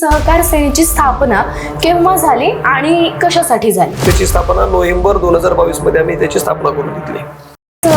सहकार सेनेची स्थापना केव्हा झाली आणि कशासाठी झाली? त्याची स्थापना नोव्हेंबर दोन हजार बावीसमध्ये आम्ही त्याची स्थापना करून घेतली.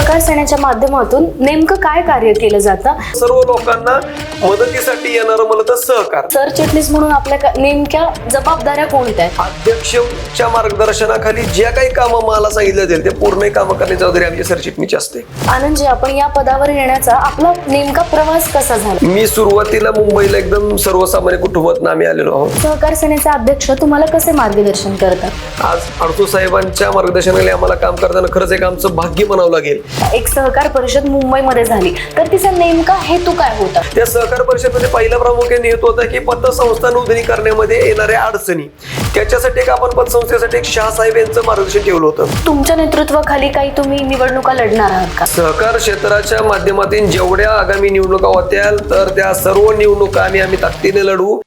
सहकार सेनेच्या माध्यमातून नेमकं काय कार्य केलं जातं? सर्व लोकांना मदतीसाठी येणारं मला तर सहकार सरचिटणीस म्हणून आपल्या नेमक्या जबाबदाऱ्या कोणत्या आहेत? अध्यक्षच्या मार्गदर्शनाखाली ज्या काही कामं मला सांगितलं जाईल ते पूर्ण कामं करण्याची जबाबदारी आमची सरचिटणीची असते. आनंदजी आपण या पदावर येण्याचा आपला नेमका प्रवास कसा झाला? मी सुरुवातीला मुंबईला एकदम सर्वसामान्य कुटुंबात आम्ही आलेलो आहोत. सहकार सेनेचे अध्यक्ष तुम्हाला कसे मार्गदर्शन करतात? आज अडसू साहेबांच्या मार्गदर्शनाखाली आम्हाला काम करताना खरंच एक आमचं भाग्य म्हणावं लागेल. एक सहकार परिषद मुंबईमध्ये झाली. तर तिचा नेमका हेतू काय होता? त्या सहकार परिषदेमध्ये पहिला प्रामुख्याने हेतू होता की पतसंस्था नोंदणी करण्यामध्ये येणाऱ्या अडचणी. त्याच्यासाठी एक आपण पतसंस्थेसाठी एक शहासाहेब यांचं मार्गदर्शन ठेवलं होतं. तुमच्या नेतृत्वाखाली काही तुम्ही निवडणुका लढणार आहात का? सहकार क्षेत्राच्या माध्यमातून जेवढ्या आगामी निवडणुका होत्या तर त्या सर्व निवडणुका आम्ही आम्ही ताकदीने लढवू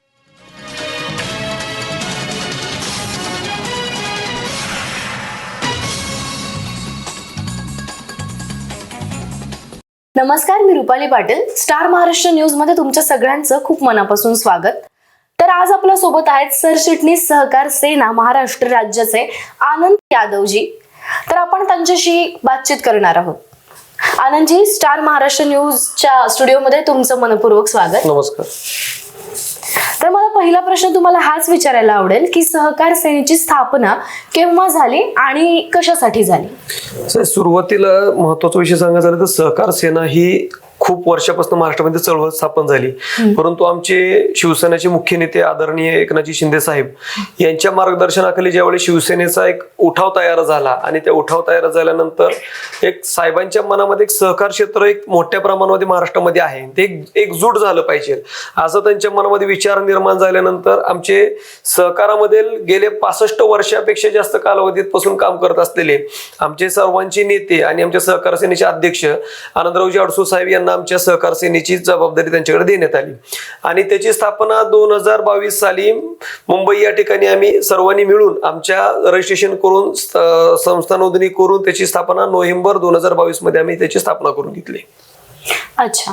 नमस्कार मी रुपाली पाटील. स्टार महाराष्ट्र न्यूजमध्ये तुमच्या सगळ्यांचं खूप मनापासून स्वागत. तर आज आपल्यासोबत आहेत सरचिटणीस सहकार सेना महाराष्ट्र राज्याचे आनंद यादवजी. तर आपण त्यांच्याशी बातचीत करणार आहोत. आनंदजी स्टार महाराष्ट्र न्यूजच्या स्टुडिओमध्ये तुमचं मनपूर्वक स्वागत. नमस्कार. तर मला पहिला प्रश्न तुम्हाला हाच विचारायला आवडेल की सहकार सेनेची स्थापना केव्हा झाली आणि कशासाठी झाली? सुरुवातीला महत्त्वाचा विषय सांगायचा झाला तर सहकार सेना ही खूप वर्षापासून महाराष्ट्रामध्ये चळवळ स्थापन झाली. परंतु आमचे शिवसेनेचे मुख्य नेते आदरणीय एकनाथजी शिंदे साहेब यांच्या मार्गदर्शनाखाली ज्यावेळी शिवसेनेचा एक उठाव तयार झाला आणि त्या उठाव तयार झाल्यानंतर एक साहेबांच्या मनामध्ये एक सहकार क्षेत्र एक मोठ्या प्रमाणामध्ये महाराष्ट्रामध्ये आहे. ते एक एकजूट झालं पाहिजे. असं त्यांच्या मनामध्ये विचार निर्माण झाल्यानंतर आमचे सहकारामध्ये गेले पासष्ट वर्षापेक्षा जास्त कालावधीत पासून काम करत असलेले आमचे सर्वांचे नेते आणि आमच्या सहकार सेनेचे अध्यक्ष आनंदरावजी अडसू साहेब यांना आमच्या सहकार सेनेची जबाबदारी त्यांच्याकडे देण्यात आली. आणि त्याची स्थापना दोन हजार बावीस साली मुंबई या ठिकाणी आम्ही सर्वांनी मिळून आमच्या रजिस्ट्रेशन करून संस्था नोंदणी करून त्याची स्थापना नोव्हेंबर दोन हजार बावीसमध्ये आम्ही त्याची स्थापना करून घेतली. अच्छा.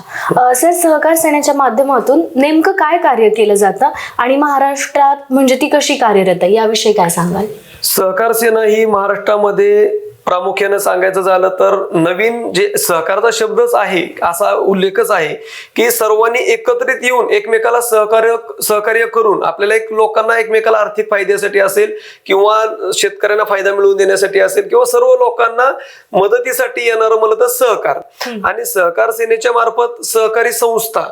सर सहकार सेनेच्या माध्यमातून नेमकं काय कार्य केलं जातं आणि महाराष्ट्रात म्हणजे ती कशी कार्यरत आहे? याविषयी काय सांगाल? सहकार सेना ही महाराष्ट्रामध्ये प्रामुख्याने सांगायचं झालं तर नवीन जे सहकारचा शब्दच आहे असा उल्लेखच आहे की सर्वांनी एकत्रित येऊन एकमेकाला सहकार्य सहकार्य करून आपल्याला एक लोकांना एकमेकाला आर्थिक फायद्यासाठी असेल किंवा शेतकऱ्यांना फायदा मिळवून देण्यासाठी असेल किंवा सर्व लोकांना मदतीसाठी येणारं मला तर सहकार. आणि सहकार सेनेच्या मार्फत सहकारी संस्था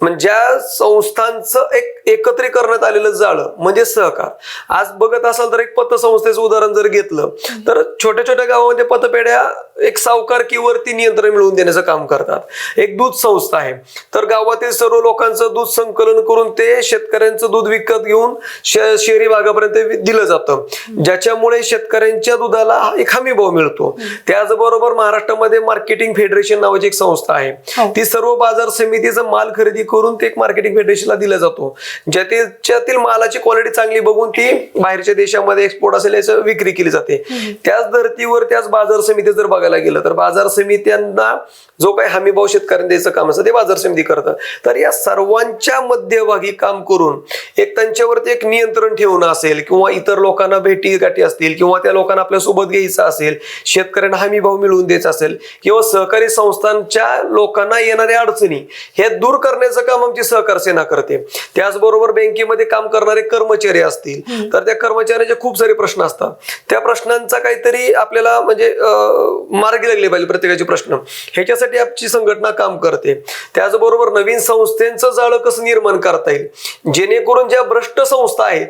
म्हणजे ज्या संस्थांचं एक एकत्रीकरणात आलेलं जाळं म्हणजे सहकार. आज बघत असाल तर एक पतसंस्थेचं उदाहरण जर घेतलं तर छोट्या छोट्या गावामध्ये पतपेढ्या एक सावकार वरती नियंत्रण मिळवून देण्याचं काम करतात. एक दूध संस्था आहे. तर गावातील सर्व लोकांचं दूध संकलन करून ते शेतकऱ्यांचं दूध विकत घेऊन शहरी भागापर्यंत दिलं जातं. ज्याच्यामुळे शेतकऱ्यांच्या दुधाला एक हमी भाव मिळतो. त्याचबरोबर महाराष्ट्रामध्ये मार्केटिंग फेडरेशन नावाची एक संस्था हो. आहे ती सर्व बाजार समितीचा माल खरेदी करून ते एक मार्केटिंग फेडरेशनला दिला जातो. ज्यातील मालाची क्वालिटी चांगली बघून ती बाहेरच्या देशामध्ये एक्सपोर्ट असेल याचं विक्री केली जाते. त्याच धर्तीवर त्याच बाजार समिती जर बघायला गेलं तर बाजार समित्यांना जो काही हमी भाव शेतकऱ्यांना द्यायचं काम असतं ते बाजार समिती करतं. तर या सर्वांच्या मध्यभागी काम करून एक त्यांच्यावरती एक नियंत्रण ठेवणं असेल किंवा इतर लोकांना भेटी गाठी असतील किंवा त्या लोकांना आपल्यासोबत घ्यायचं असेल शेतकऱ्यांना हमी भाव मिळवून द्यायचा असेल किंवा सहकारी संस्थांच्या लोकांना येणाऱ्या अडचणी हे दूर करण्याचं काम आमची सहकार सेना करते. त्याचबरोबर बँकेमध्ये काम करणारे कर्मचारी असतील. तर त्या कर्मचाऱ्यांचे खूप सारे प्रश्न असतात. त्या प्रश्नांचा काहीतरी आपल्याला म्हणजे मार्गी लागले पाहिजे प्रत्येकाचे प्रश्न. ह्याच्यासाठी आमची संघटना काम करते. त्याचबरोबर नवीन संस्थेचं जाळं कसं निर्माण करता येईल? जेणेकरून ज्या भ्रष्ट संस्था आहेत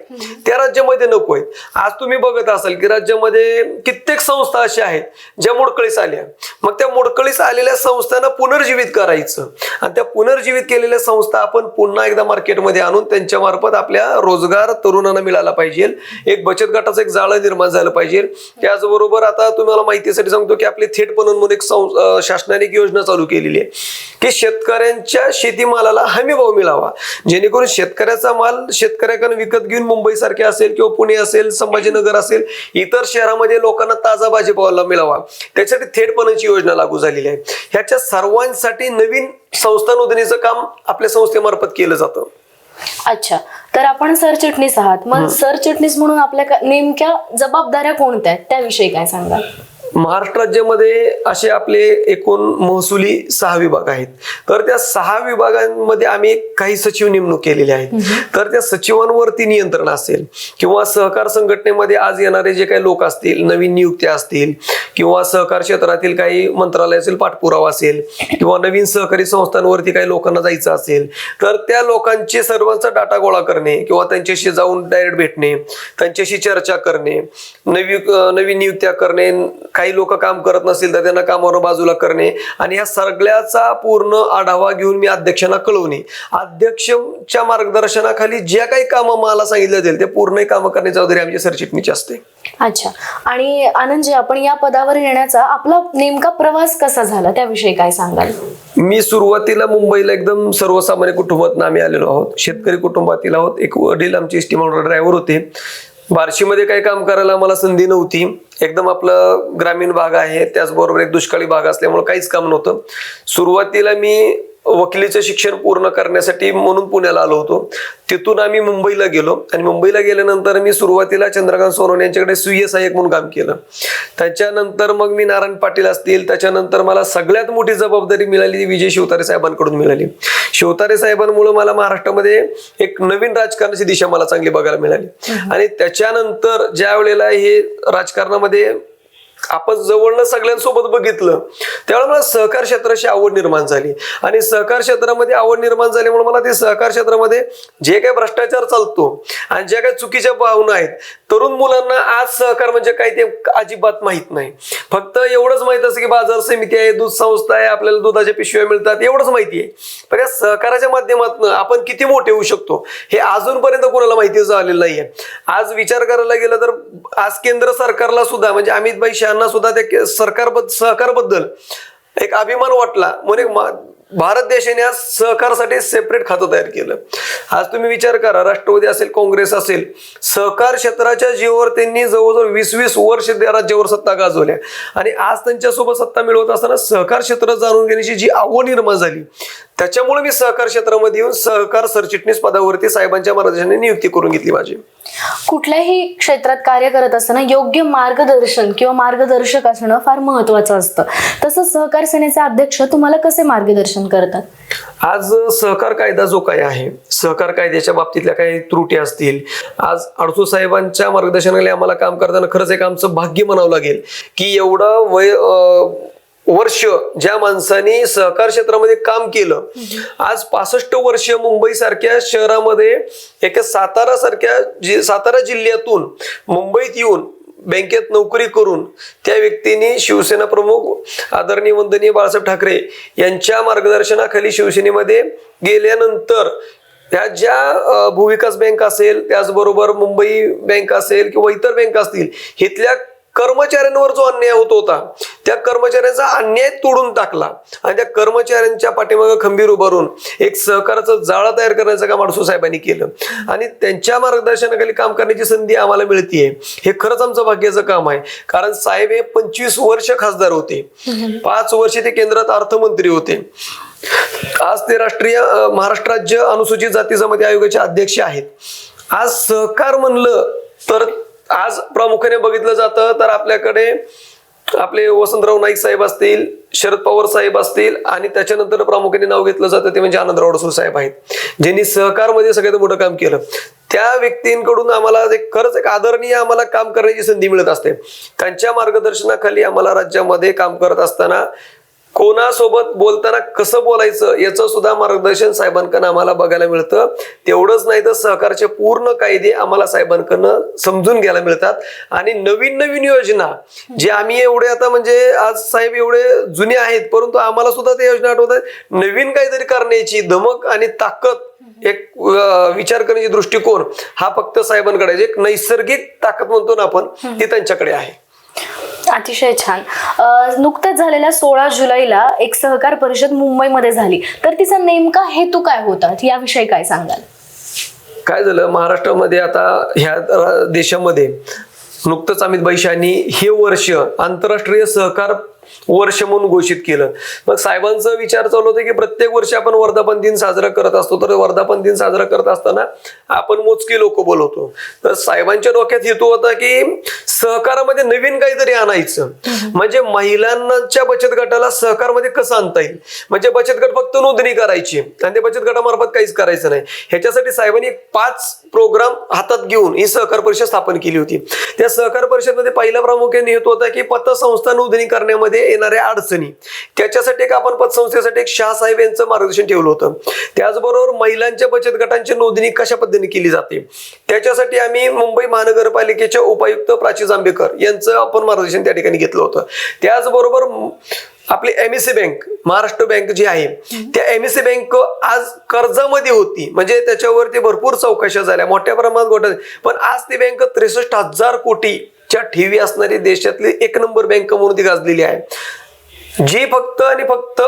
त्या राज्यामध्ये नको आहेत. आज तुम्ही बघत असाल की राज्यामध्ये कित्येक संस्था अशा आहेत ज्या मोडकळीस आल्या. मग त्या मोडकळीस आलेल्या संस्थांना पुनर्जीवित करायचं. आणि त्या पुनर्जीवित केलेल्या संस्था आपण पुन्हा एकदा मार्केटमध्ये आणून त्यांच्या मार्फत आपल्या रोजगार तरुणांना मिळाला पाहिजे. एक बचत गटाचं एक जाळं निर्माण झालं पाहिजे. त्याचबरोबर आता तुम्हाला माहितीसाठी सांगतो की आपली थेट पणन म्हणून एक शासनाने एक योजना चालू केलेली आहे. की शेतकऱ्यांच्या शेतीमालाला हमी भाव मिळावा. जेणेकरून शेतकऱ्याचा माल शेतकऱ्याकडे विकत घेऊन मुंबई सारखे असेल किंवा पुणे असेल संभाजीनगर असेल इतर शहरामध्ये लोकांना ताजा भाजीपाला मिळावा. त्यासाठी थेट पणनची योजना लागू झालेली आहे. ह्याच्या सर्वांसाठी नवीन संस्था नोंदणीचं काम आपल्या संस्थेमार्फत केलं जातं. अच्छा तर आपण सरचिटणीस आहात. मग सरचिटणीस म्हणून आपल्या का- नेमक्या जबाबदाऱ्या कोणत्या आहेत? त्याविषयी काय सांगाल? महाराष्ट्र राज्यामध्ये असे आपले एकूण महसुली सहा विभाग आहेत. तर त्या सहा विभागांमध्ये आम्ही काही सचिव नेमणूक केलेले आहेत. तर त्या सचिवांवरती नियंत्रण असेल किंवा सहकार संघटनेमध्ये आज येणारे जे काही लोक असतील नवीन नियुक्त्या असतील किंवा सहकार क्षेत्रातील काही मंत्रालय असेल पाठपुरावा असेल किंवा नवीन सहकारी संस्थांवरती काही लोकांना जायचं असेल तर त्या लोकांचे सर्वांचा डाटा गोळा करणे किंवा त्यांच्याशी जाऊन डायरेक्ट भेटणे त्यांच्याशी चर्चा करणे नवी नवीन नियुक्त्या करणे काही लोक काम करत नसतील तर त्यांना कामावर बाजूला करणे आणि ह्या सगळ्याचा पूर्ण आढावा घेऊन मी अध्यक्षांना कळवणे. अध्यक्षच्या मार्गदर्शनाखाली ज्या काही कामं मला सांगितलं जाईल ते पूर्ण कामं करण्याची जबाबदारी आमची सरचिटणीची असते. अच्छा. आणि आनंदजी आपण या पदावर येण्याचा आपला नेमका प्रवास कसा झाला? त्याविषयी काय सांगाल? मी सुरुवातीला मुंबईला एकदम सर्वसामान्य कुटुंबात आम्ही आलेलो आहोत. शेतकरी कुटुंबातील आहोत. एक वडील आमचे एसटी ड्रायव्हर होते. बार्शीमध्ये काही काम करायला मला संधी नव्हती. एकदम आपलं ग्रामीण भाग आहे त्याचबरोबर एक दुष्काळी भाग असल्यामुळे काहीच काम नव्हतं. सुरुवातीला मी वकिलीचं शिक्षण पूर्ण करण्यासाठी म्हणून पुण्याला आलो होतो. तिथून आम्ही मुंबईला गेलो. आणि मुंबईला गेल्यानंतर मी सुरुवातीला चंद्रकांत सोनवणे यांच्याकडे सुय सहाय्यक म्हणून काम केलं. त्याच्यानंतर मग मी नारायण पाटील असतील. त्याच्यानंतर मला सगळ्यात मोठी जबाबदारी मिळाली ती विजय शिवतारे साहेबांकडून मिळाली. शिवतारे साहेबांमुळे मला महाराष्ट्रामध्ये एक नवीन राजकारणाची दिशा मला चांगली बघायला मिळाली. आणि त्याच्यानंतर ज्या वेळेला हे राजकारणामध्ये आपण जवळनं सगळ्यांसोबत बघितलं. त्यामुळे मला सहकार क्षेत्राची आवड निर्माण झाली. आणि सहकार क्षेत्रामध्ये आवड निर्माण झाल्यामुळे मला ते सहकार क्षेत्रामध्ये जे काही भ्रष्टाचार चालतो आणि ज्या काही चुकीच्या भावना आहेत तरुण मुलांना आज सहकार म्हणजे काय ते अजिबात माहीत नाही. फक्त एवढंच माहीत असं की बाजार समिती आहे दूध संस्था आहे आपल्याला दुधाच्या पिशव्या मिळतात एवढंच माहिती आहे. पण या सहकाराच्या माध्यमातून आपण किती मोठे होऊ शकतो हे अजूनपर्यंत कोणाला माहिती झालेलं नाहीये. आज विचार करायला गेलं तर आज केंद्र सरकारला सुद्धा म्हणजे अमित भाई त्यांना सुद्धा ते सरकार सहकारबद्दल एक अभिमान वाटला. म्हणून भारत देशाने आज सहकारासाठी सेपरेट खातं तयार केलं. आज तुम्ही विचार करा राष्ट्रवादी असेल काँग्रेस असेल सहकार क्षेत्राच्या जीवावर त्यांनी जवळजवळ वीस वीस वर्ष त्या राज्यावर सत्ता गाजवल्या आणि आज त्यांच्यासोबत सत्ता मिळवत असताना सहकार क्षेत्र जाणून घेण्याची जी आवड निर्माण झाली त्याच्यामुळे मी सहकार क्षेत्रामध्ये येऊन सहकार सरचिटणीस पदावरती साहेबांच्या मार्गदर्शनाने नियुक्ती करून घेतली माझी. कुठल्याही क्षेत्रात कार्य करत असताना योग्य मार्गदर्शन किंवा मार्गदर्शक असणं फार महत्वाचं असतं. तसंच सहकार सेनेचे अध्यक्ष तुम्हाला कसे मार्गदर्शन करतात? आज सहकार कायदा जो काय आहे सहकार कायद्याच्या बाबतीतल्या काही त्रुटी असतील आज अडसू साहेबांच्या मार्गदर्शनाखाली आम्हाला काम करताना खरंच एक आमचं भाग्य म्हणावं लागेल की एवढं वय अं, वर्ष ज्या माणसाने सहकार क्षेत्रामध्ये काम केलं आज पासष्ट वर्ष मुंबई सारख्या शहरामध्ये एका सातारा सारख्या जि सातारा जिल्ह्यातून मुंबईत येऊन बँकेत नोकरी करून त्या व्यक्तीने शिवसेना प्रमुख आदरणीय वंदनीय बाळासाहेब ठाकरे यांच्या मार्गदर्शनाखाली शिवसेनेमध्ये गेल्यानंतर त्या ज्या भूविकास बँक असेल त्याचबरोबर मुंबई बँक असेल किंवा इतर बँक असतील इथल्या कर्मचाऱ्यांवर जो अन्याय होत होता त्या कर्मचाऱ्यांचा अन्याय तोडून टाकला. आणि त्या कर्मचाऱ्यांच्या पाठीमागे खंबीर उभारून एक सहकाराचं जाळं तयार करण्याचं काम अडसू साहेबांनी केलं. आणि त्यांच्या मार्गदर्शनाखाली काम करण्याची संधी आम्हाला मिळतीये. हे खरंच आमचं भाग्याचं काम आहे. कारण साहेब हे पंचवीस वर्ष खासदार होते. पाच वर्ष ते केंद्रात अर्थमंत्री होते. आज ते राष्ट्रीय महाराष्ट्र राज्य अनुसूचित जाती जमाती आयोगाचे अध्यक्ष आहेत. आज सहकार म्हणलं तर आज प्रामुख्याने बघितलं जातं तर आपल्याकडे आपले वसंतराव नाईक साहेब असतील शरद पवार साहेब असतील आणि त्याच्यानंतर प्रामुख्याने नाव घेतलं जातं ते म्हणजे आनंदराव अडसूळ साहेब आहेत ज्यांनी सहकारमध्ये सगळ्यात मोठं काम केलं. त्या व्यक्तींकडून आम्हाला एक खरंच एक आदरणीय आम्हाला काम करण्याची संधी मिळत असते. त्यांच्या मार्गदर्शनाखाली आम्हाला राज्यामध्ये काम करत असताना कोणासोबत बोलताना कसं बोलायचं याचं सुद्धा मार्गदर्शन साहेबांकडनं आम्हाला बघायला मिळतं. तेवढंच नाही तर सहकारचे पूर्ण कायदे आम्हाला साहेबांकडनं समजून घ्यायला मिळतात. आणि नवीन नवीन योजना जे आम्ही एवढे आता म्हणजे आज साहेब एवढे जुने आहेत परंतु आम्हाला सुद्धा त्या योजना आठवतात. नवीन काहीतरी करण्याची धमक आणि ताकद एक विचार करण्याची दृष्टिकोन हा फक्त साहेबांकडे एक नैसर्गिक ताकद म्हणतो ना आपण ती त्यांच्याकडे आहे. अतिशय छान. नुकत्याच झालेल्या सोळा जुलैला एक सहकार परिषद मुंबईमध्ये झाली. तर तिचा नेमका हेतू काय होता? याविषयी काय सांगाल? काय झालं? महाराष्ट्रामध्ये आता ह्या देशामध्ये नुकतंच अमित भाई हे वर्ष आंतरराष्ट्रीय सहकार वर्ष म्हणून घोषित केलं. मग साहेबांचा विचार चालू होता की प्रत्येक वर्षी आपण वर्धापन दिन साजरा करत असतो. तर वर्धापन दिन साजरा करत असताना आपण मोजकी लोक बोलवतो. तर साहेबांच्या डोक्यात हेतू होता की सहकारामध्ये नवीन काहीतरी आणायचं. म्हणजे महिलांच्या बचत गटाला सहकारमध्ये कसं आणता येईल? म्हणजे बचत गट फक्त नोंदणी करायची आणि ते बचत गटामार्फत काहीच करायचं नाही. ह्याच्यासाठी साहेबांनी एक पाच प्रोग्राम हातात घेऊन ही सहकार परिषद स्थापन केली होती. त्या सहकार परिषदमध्ये पहिला प्रामुख्याने हेतू होता की पतसंस्था नोंदणी करण्यामध्ये येणाऱ्या अडचणी. त्याच्यासाठी एक आपण पतसंस्थेसाठी एक शाह साहेब यांचं मार्गदर्शन ठेवलं होतं. त्याचबरोबर महिलांच्या बचत गटांची नोंदणी कशा पद्धतीने केली जाते? त्याच्यासाठी आम्ही मुंबई महानगरपालिकेच्या उपायुक्त प्राची जांभेकर यांचं आपण मार्गदर्शन त्या ठिकाणी घेतलं होतं. त्याचबरोबर म- आपली एमएससी बँक महाराष्ट्र बँक जी आहे त्या एमएससी बँक आज कर्जामध्ये होती. म्हणजे त्याच्यावरती भरपूर चौकशा झाल्या मोठ्या प्रमाणात गोठा पण आज ती बँक त्रेसष्ट हजार कोटी च्या ठेवी असणारी देशातली एक नंबर बँक म्हणून ती गाजलेली आहे. जी फक्त आणि फक्त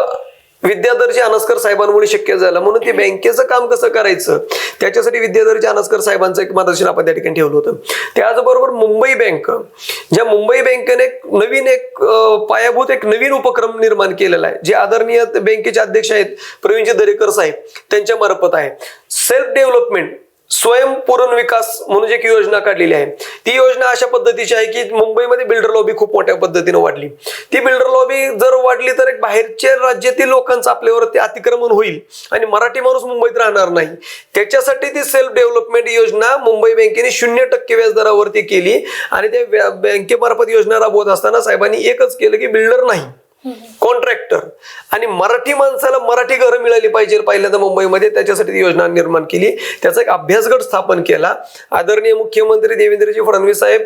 विद्याधरजी अनस्कर साहेबांमुळे शक्य झालं म्हणून ते बँकेचं काम कसं करायचं? त्याच्यासाठी विद्याधरजी अनस्कर साहेबांचं एक मार्गदर्शन आपण त्या ठिकाणी ठेवलं होतं. त्याचबरोबर मुंबई बँक ज्या मुंबई बँकेने एक नवीन एक पायाभूत एक नवीन उपक्रम निर्माण केलेला आहे. जे आदरणीय बँकेचे अध्यक्ष आहेत प्रवीणजी दरेकर साहेब त्यांच्या मार्फत आहे. सेल्फ डेव्हलपमेंट स्वयंपूर्ण विकास म्हणून एक योजना काढलेली आहे. ती योजना अशा पद्धतीची आहे की मुंबईमध्ये बिल्डर लॉबी खूप मोठ्या पद्धतीने वाढली. ती बिल्डर लॉबी जर वाढली तर एक बाहेरच्या राज्यातील लोकांचं आपल्यावरती अतिक्रमण होईल आणि मराठी माणूस मुंबईत राहणार नाही. त्याच्यासाठी ती सेल्फ डेव्हलपमेंट योजना मुंबई बँकेने शून्य टक्के व्याजदरावरती केली आणि त्या बँकेमार्फत योजना राबवत असताना साहेबांनी एकच केलं की बिल्डर नाही. कॉन्ट्रॅक्टर. आणि मराठी माणसाला मराठी घरं मिळाली पाहिजे पहिल्यांदा मुंबईमध्ये त्याच्यासाठी ती योजना निर्माण केली. त्याचा एक अभ्यासगट स्थापन केला. आदरणीय मुख्यमंत्री देवेंद्रजी फडणवीस साहेब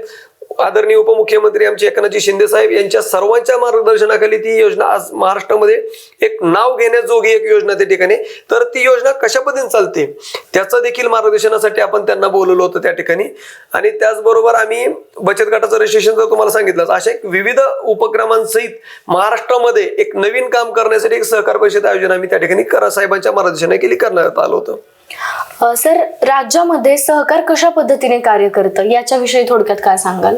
आदरणीय उपमुख्यमंत्री आमचे एकनाथजी शिंदे साहेब यांच्या सर्वांच्या मार्गदर्शनाखाली ती योजना आज महाराष्ट्रामध्ये एक नाव घेण्याजोगी एक योजना त्या ठिकाणी. तर ती योजना कशा पद्धतीने चालते? त्याचं देखील मार्गदर्शनासाठी आपण त्यांना बोलवलं होतं त्या ठिकाणी. आणि त्याचबरोबर आम्ही बचत गटाचं रजिस्ट्रेशन जर तुम्हाला सांगितलं अशा एक विविध उपक्रमांसहित महाराष्ट्रामध्ये एक नवीन काम करण्यासाठी एक सहकार परिषद आयोजन आम्ही त्या ठिकाणी करा साहेबांच्या मार्गदर्शनाखाली करण्यात आलं होतं. सर राज्यामध्ये सहकार कशा पद्धतीने कार्य करतं? याच्याविषयी थोडक्यात काय सांगाल?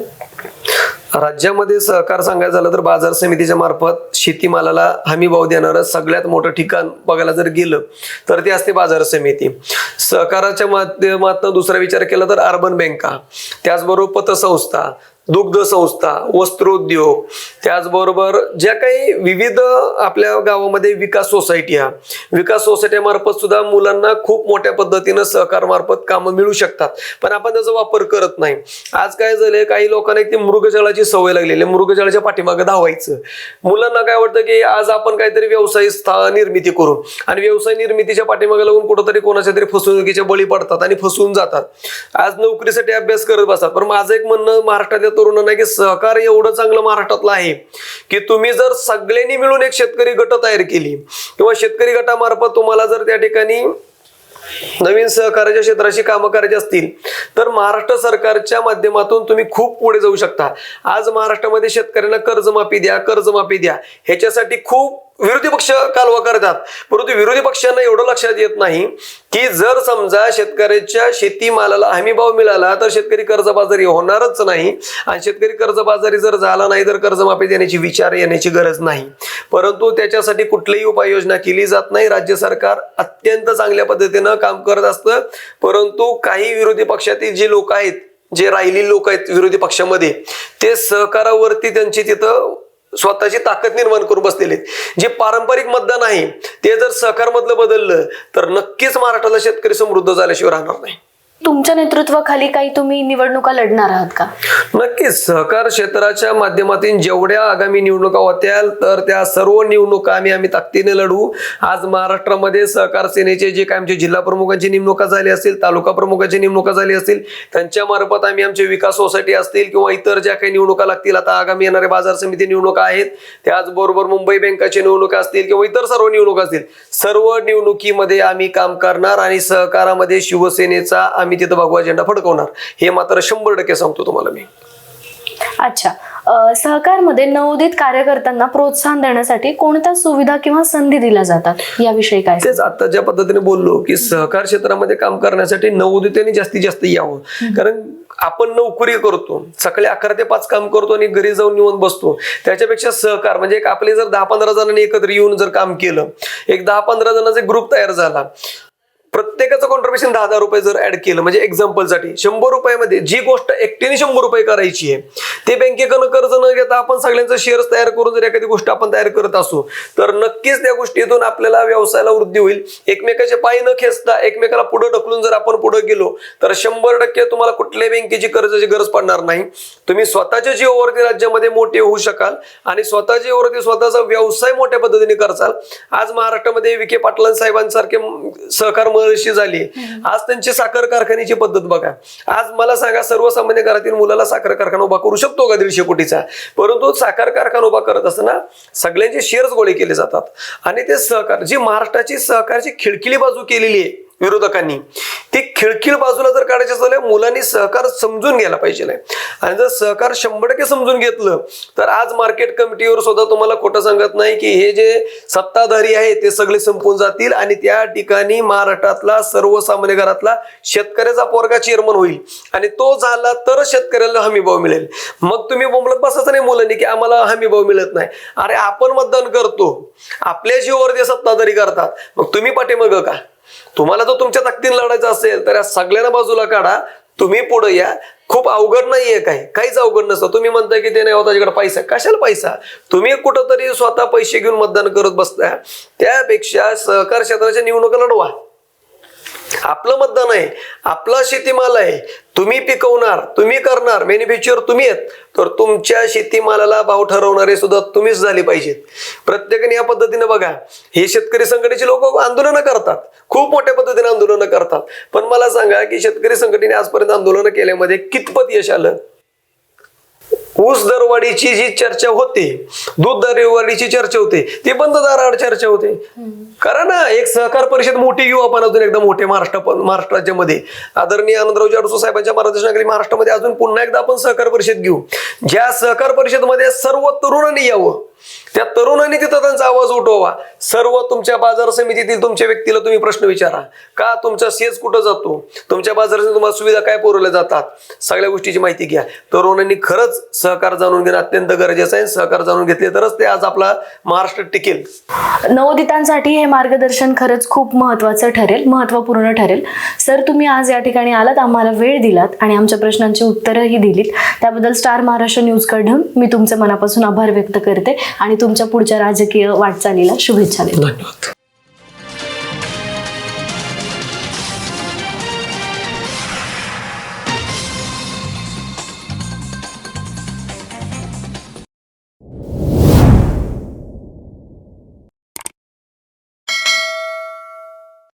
राज्यामध्ये सहकार सांगायचं झालं तर बाजार समितीच्या मार्फत शेतीमालाला हमी भाव देणारं सगळ्यात मोठं ठिकाण बघायला जर गेलं तर ते असते बाजार समिती. सहकाराच्या माध्यमातून दुसरा विचार केला तर अर्बन बँका त्याचबरोबर पतसंस्था दुग्ध संस्था वस्त्रोद्योग त्याचबरोबर ज्या काही विविध आपल्या गावामध्ये विकास सोसायटी हा विकास सोसायटीमार्फत सुद्धा मुलांना खूप मोठ्या पद्धतीनं सहकार मार्फत कामं मिळू शकतात. पण आपण त्याचा वापर करत नाही. आज काय झालंय काही लोकांना एक ती मृगजळाची सवय लागलेली आहे. मृगजळाच्या पाठीमागे धावायचं. मुलांना काय वाटतं की आज आपण काहीतरी व्यवसाय स्था निर्मिती करू आणि व्यवसाय निर्मितीच्या पाठीमागे लागून कुठंतरी कोणाच्या तरी फसवणुकीच्या बळी पडतात आणि फसवून जातात. आज नोकरीसाठी अभ्यास करत बसतात. पण माझं एक म्हणणं महाराष्ट्रातल्या तरुणांना की सहकार एवढं चांगलं महाराष्ट्रातलं आहे की तुम्ही जर सगळ्यांनी मिळून एक शेतकरी गट तयार केली किंवा शेतकरी गटामार्फत तुम्हाला जर त्या ठिकाणी नवीन सहकार्याच्या क्षेत्राशी कामं करायची असतील तर महाराष्ट्र सरकारच्या माध्यमातून तुम्ही खूप पुढे जाऊ शकता. आज महाराष्ट्रामध्ये शेतकऱ्यांना कर्जमाफी द्या कर्जमाफी द्या. ह्याच्यासाठी खूप विरोधी पक्ष कालवा करतात. परंतु विरोधी पक्षांना एवढं लक्षात येत नाही की जर समजा शेतकऱ्याच्या शेतीमालाला हमी भाव मिळाला तर शेतकरी कर्जबाजारी होणारच नाही. आणि शेतकरी कर्जबाजारी जर झाला नाही तर कर्जमाफी देण्याची विचार येण्याची गरज नाही. परंतु त्याच्यासाठी कुठलीही उपाययोजना केली जात नाही. राज्य सरकार अत्यंत चांगल्या पद्धतीनं काम करत असतं. परंतु काही विरोधी पक्षातील जे लोक आहेत जे राहिलेली लोक आहेत विरोधी पक्षामध्ये ते सहकारावरती त्यांची तिथं स्वतःची ताकद निर्माण करून बसलेले जे पारंपरिक मतदान आहे ते जर सहकारमधलं बदललं तर नक्कीच महाराष्ट्राला शेतकरी समृद्ध झाल्याशिवाय राहणार नाही. तुमच्या नेतृत्वाखाली काही तुम्ही निवडणुका लढणार आहात का? नक्कीच. सहकार क्षेत्राच्या माध्यमातून जेवढ्या आगामी निवडणुका होत्या तर त्या सर्व निवडणुका आम्ही आम्ही ताकदीने लढवू आज महाराष्ट्रामध्ये सहकार सेनेचे जे काय आमचे जिल्हा प्रमुखांची नेमणुका झाली असतील तालुका प्रमुखांची नेमणुका झाली असतील त्यांच्या मार्फत आम्ही आमचे विकास सोसायटी असतील किंवा इतर ज्या काही निवडणुका लागतील आता आगामी येणारे बाजार समिती निवडणुका आहेत त्याचबरोबर मुंबई बँकाची निवडणुका असतील किंवा इतर सर्व निवडणुका असतील सर्व निवडणुकीमध्ये आम्ही काम करणार आणि सहकारामध्ये शिवसेनेचा आम्ही तिथं भगवा झेंडा फडकवणार. हे मात्र शंभर टक्के सांगतो तुम्हाला मी. अच्छा. सहकारमध्ये नवोदित कार्यकर्त्यांना प्रोत्साहन देण्यासाठी कोणत्या सुविधा किंवा संधी दिल्या जातात? याविषयी काय? तेच आता ज्या पद्धतीने बोललो की सहकार क्षेत्रामध्ये काम करण्यासाठी नवोदितांनी जास्तीत जास्त यावं. कारण आपण नोकरी करतो सकाळी अकरा ते पाच काम करतो आणि घरी जाऊन निवून बसतो. त्याच्यापेक्षा सहकार म्हणजे आपले जर दहा पंधरा जणांनी एकत्र येऊन जर काम केलं एक दहा पंधरा जणांचा ग्रुप तयार झाला प्रत्येकाचं कॉन्ट्रीब्युशन दहा हजार रुपये जर ऍड केलं म्हणजे एक्झाम्पलसाठी शंभर रुपयामध्ये जी गोष्ट एकटीने शंभर रुपये करायची आहे ते बँकेकडनं कर्ज न घेता आपण सगळ्यांचं शेअर्स तयार करून जर एखादी गोष्ट आपण तयार करत असू तर नक्कीच त्या गोष्टीतून आपल्याला व्यवसायाला वृद्धी होईल. एकमेकाचे पाय न खेचता एकमेकाला पुढे ढकलून जर आपण पुढे गेलो तर शंभर टक्के तुम्हाला कुठल्याही बँकेची कर्जाची गरज पडणार नाही. तुम्ही स्वतःच्या जीवावरती राज्यामध्ये मोठे होऊ शकाल आणि स्वतः जीवावरती स्वतःचा व्यवसाय मोठ्या पद्धतीने करचाल. आज महाराष्ट्रामध्ये विखे पाटलां साहेबांसारखे सहकार महर्षी झाली. आज त्यांची साखर कारखान्याची पद्धत बघा. आज मला सांगा सर्वसामान्य घरातील मुलाला साखर कारखाना उभा करू शकतो का दीडशे कोटीचा? परंतु साखर कारखाना उभा करत असताना सगळ्यांचे शेअर्स गोळे केले जातात. आणि ते सहकार जी महाराष्ट्राची सहकारची खिळखिली बाजू केलेली आहे विरोधकांनी ती खिळखिळ बाजूला जर काढायची असेल मुलांनी सहकार समजून घ्यायला पाहिजे आणि जर सहकार शंभर टक्के समजून घेतलं तर आज मार्केट कमिटीवर सुद्धा तुम्हाला खोटं सांगत नाही की हे जे सत्ताधारी आहे ते सगळे संपून जातील आणि त्या ठिकाणी महाराष्ट्रातला सर्वसामान्य घरातला शेतकऱ्याचा पोरगा चेअरमन होईल. आणि तो झाला तर शेतकऱ्याला हमी भाव मिळेल. मग तुम्ही बोंबलत बसायचं नाही मुलांनी की आम्हाला हमी भाव मिळत नाही. अरे आपण मतदान करतो. आपल्या जीवावर ते सत्ताधारी करतात मग तुम्ही पाठीमागं का? तुम्हाला जर तुमच्या ताकदीने लढायचं असेल तर या सगळ्यांना बाजूला काढा. तुम्ही पुढे या. खूप अवघड नाहीये काही. काहीच अवघड नसतं. तुम्ही म्हणताय की ते नाही होता त्याच्याकडे पैसा. कशाला पैसा? तुम्ही कुठंतरी स्वतः पैसे घेऊन मतदान करत बसता त्यापेक्षा सहकार क्षेत्राच्या निवडणुका लढवा. आपलं मतदान आहे आपला शेतीमाल आहे तुम्ही पिकवणार तुम्ही करणार मॅन्युफॅक्चर तुम्ही आहेत तर तुमच्या शेतीमालाला भाव ठरवणारे सुद्धा तुम्हीच झाले पाहिजेत. प्रत्येकाने या पद्धतीने बघा हे शेतकरी संघटनेचे लोक आंदोलनं करतात खूप मोठ्या पद्धतीने आंदोलनं करतात. पण मला सांगा की शेतकरी संघटनेने आजपर्यंत आंदोलनं केल्यामध्ये कितपत यश आलं? ऊस दरवाढीची जी चर्चा होते दूध दरवाढीची चर्चा होते ती बंद दाराआड चर्चा होते. कारण ना एक सहकार परिषद मोठी घेऊ आपण अजून एकदा मोठे महाराष्ट्र महाराष्ट्र राज्यामध्ये. आदरणीय आनंदराव अडसू साहेबांच्या मार्गदर्शनाखाली महाराष्ट्रामध्ये अजून पुन्हा एकदा आपण सहकार परिषद घेऊ. ज्या सहकार परिषदमध्ये सर्व तरुणांनी यावं त्या तरुणांनी तिथं त्यांचा आवाज उठवावा. सर्व तुमच्या बाजार समितीतील तुमच्या व्यक्तीला तुम्ही प्रश्न विचारा. का तुमचा सेज कुठं जातो? तुमच्या बाजार तुम्हाला सुविधा काय पुरवल्या जातात? सगळ्या गोष्टीची माहिती घ्या. तरुणांनी खरंच सहकार जाणून घेणं अत्यंत गरजेचं आहे. सहकार जाणून घेतले तरच ते आज आपला महाराष्ट्र टिकेल. नवोदितांसाठी हे मार्गदर्शन खरंच खूप महत्वाचं ठरेल महत्त्वपूर्ण ठरेल. सर तुम्ही आज या ठिकाणी आलात आम्हाला वेळ दिलात आणि आमच्या प्रश्नांची उत्तरंही दिलीत. त्याबद्दल स्टार महाराष्ट्र न्यूजकडून मी तुमचे मनापासून आभार व्यक्त करते आणि तुमच्या पुढच्या राजकीय वाटचालीला शुभेच्छा देते. धन्यवाद.